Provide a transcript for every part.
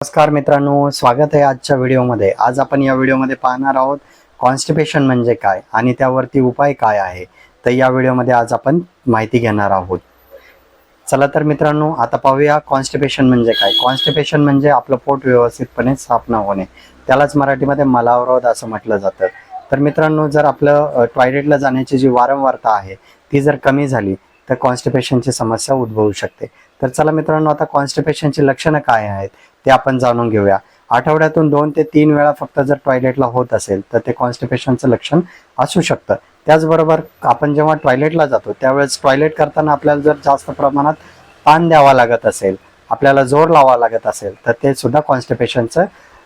नमस्कार मित्रांनो स्वागत आहे आजच्या व्हिडिओमध्ये. आज आपण या व्हिडिओमध्ये पाहणार आहोत कॉन्स्टिपेशन म्हणजे काय आणि त्यावरती उपाय काय आहे. तर या व्हिडिओमध्ये आज आपण माहिती घेणार आहोत. चला तर मित्रांनो आता पाहूया कॉन्स्टिपेशन म्हणजे काय. कॉन्स्टिपेशन म्हणजे आपलं पोट व्यवस्थितपणे स्थापना होणे. त्यालाच मराठीमध्ये मलावरोध असं म्हटलं जातं. तर मित्रांनो जर आपलं टॉयलेटला जाण्याची जी वारंवारता आहे ती जर कमी झाली तर कॉन्स्टिपेशनची समस्या उद्भवू शकते. तर चला मित्रांनो आता कॉन्स्टिपेशनची लक्षणं काय आहेत ते आपण जाणून घेऊया. आठवड्यातून दोन ते तीन वेळा फक्त जर टॉयलेटला होत असेल तर ते कॉन्स्टिपेशनचं लक्षण असू शकतं. त्याचबरोबर आपण जेव्हा टॉयलेटला जातो त्यावेळेस टॉयलेट करताना आपल्याला जर जास्त प्रमाणात ताण द्यावा लागत असेल आपल्याला जोर लावा लागत असेल तर ते सुद्धा कॉन्स्टिपेशनचं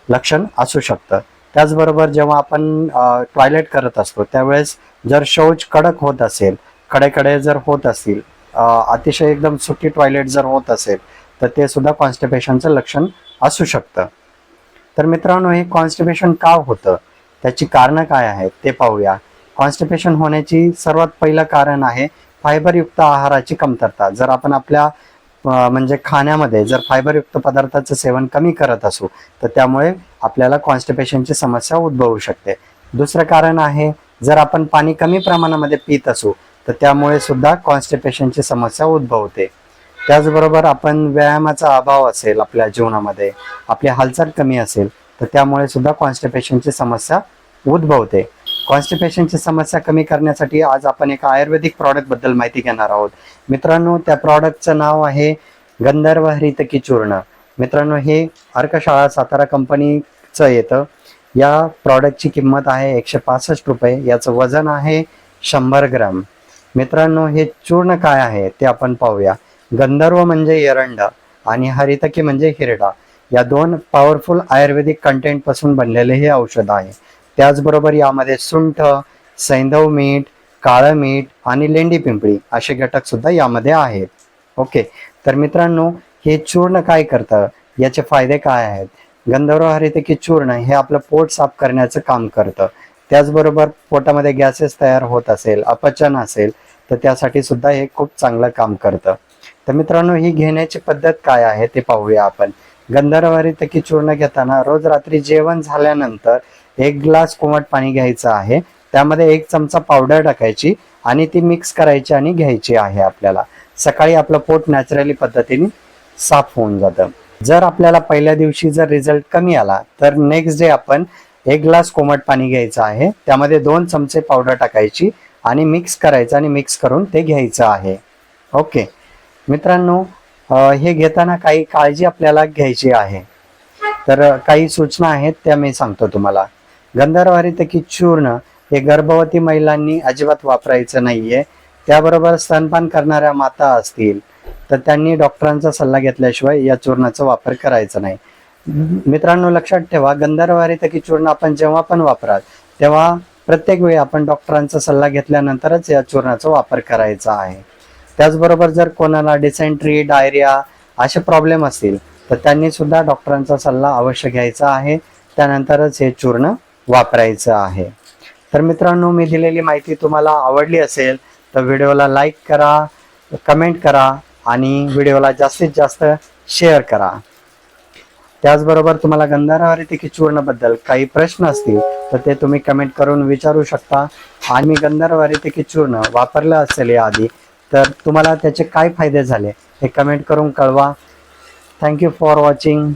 लक्षण असू शकतं. त्याचबरोबर जेव्हा आपण टॉयलेट करत असतो त्यावेळेस जर शौच कडक होत असेल कडेकडे जर होत असतील अतिशय एकदम सुटी टॉयलेट जर होत असेल तर ते सुद्धा कॉन्स्टिपेशनचं लक्षण असू शकतं. तर मित्रांनो हे कॉन्स्टिपेशन का होतं? त्याची कारणं काय आहेत ते पाहूया. कॉन्स्टिपेशन होण्याची सर्वात पहिलं कारण आहे फायबरयुक्त आहाराची कमतरता. जर आपण आपल्या म्हणजे खाण्यामध्ये जर फायबरयुक्त पदार्थाचं सेवन कमी करत असू तर त्यामुळे आपल्याला कॉन्स्टिपेशनची समस्या उद्भवू शकते. दुसरं कारण आहे जर आपण पाणी कमी प्रमाणामध्ये पित असू तर त्यामुळे सुद्धा कॉन्स्टिपेशनची समस्या उद्भवते. त्याचबरोबर आपण व्यायामाचा अभाव असेल आपल्या जीवनामध्ये आपली हालचाल कमी असेल तर त्यामुळे सुद्धा कॉन्स्टिपेशनची समस्या उद्भवते. कॉन्स्टिपेशनची समस्या कमी करण्यासाठी आज आपण एका आयुर्वेदिक प्रॉडक्टबद्दल माहिती घेणार आहोत. मित्रांनो त्या प्रॉडक्टचं नाव आहे गंधर्व हरितकी चूर्ण मित्रांनो हे अर्कशाळा सातारा कंपनीचं येतं. या प्रॉडक्टची किंमत आहे एकशे पासष्ट रुपये. याचं वजन आहे शंभर ग्राम. मित्रांनो हे चूर्ण काय आहे ते आपण पाहूया. गंधर्व म्हणजे एरंड आणि हरितकी म्हणजे हिरडा. या दोन पॉवरफुल आयुर्वेदिक कंटेंटपासून बनलेले हे औषध आहे. त्याचबरोबर यामध्ये सुंठ सैंधव मीठ काळं मीठ आणि लेंडी पिंपळी असे घटक सुद्धा यामध्ये आहेत. ओके तर मित्रांनो हे चूर्ण काय करतं? याचे फायदे काय आहेत? गंधर्व हरितकी चूर्ण हे आपलं पोट साफ करण्याचं काम करतं. त्याचबरोबर पोटामध्ये गॅसेस तयार होत असेल अपचन असेल तर त्यासाठी सुद्धा हे खूप चांगलं काम करतं. तर मित्रांनो ही घेण्याची पद्धत काय आहे ते पाहूया आपण. गंधर्वारी तकी चूर्ण घेताना रोज रात्री जेवण झाल्यानंतर एक ग्लास कोमट पाणी घ्यायचं आहे. त्यामध्ये एक चमचा पावडर टाकायची आणि ती मिक्स करायची आणि घ्यायची आहे आपल्याला. सकाळी आपलं पोट नॅचरली पद्धतीने साफ होऊन जातं. जर आपल्याला पहिल्या दिवशी जर रिझल्ट कमी आला तर नेक्स्ट डे आपण एक ग्लास कोमट पाणी घ्यायचं आहे. त्यामध्ये दोन चमचे पावडर टाकायची आणि मिक्स करायचं आणि मिक्स करून ते घ्यायचं आहे. ओके मित्रांनो हे घेताना काही काळजी आपल्याला घ्यायची आहे. तर काही सूचना आहेत त्या मी सांगतो तुम्हाला. गंधर्वारितकी चूर्ण हे गर्भवती महिलांनी अजिबात वापरायचं नाहीये. त्याबरोबर स्तनपान करणाऱ्या माता असतील तर त्यांनी डॉक्टरांचा सल्ला घेतल्याशिवाय या चूर्णाचा वापर करायचा नाही. मित्रांनो लक्षात ठेवा गंधर्वारितकी चूर्ण आपण जेव्हा पण वापराल तेव्हा प्रत्येक वेळी आपण डॉक्टरांचा सल्ला घेतल्यानंतरच या चूर्णाचा वापर करायचा आहे. त्याचबरोबर जर कोणाला डिसेंट्री डायरिया असे प्रॉब्लेम असतील तर त्यांनी सुद्धा डॉक्टरांचा सल्ला अवश्य घ्यायचा आहे. त्यानंतरच हे चूर्ण वापरायचं आहे. तर मित्रांनो मी दिलेली माहिती तुम्हाला आवडली असेल तर व्हिडिओला लाईक करा कमेंट करा आणि व्हिडिओला जास्तीत जास्त शेअर करा. त्याचबरोबर तुम्हाला गंधर्वारितिकी चूर्णबद्दल काही प्रश्न असतील तर ते तुम्ही कमेंट करून विचारू शकता. आणि मी गंधर्वारितिकी चूर्ण वापरलं असेल याआधी तर तुम्हाला त्याचे काय फायदे झाले हे कमेंट करून कळवा. Thank you for watching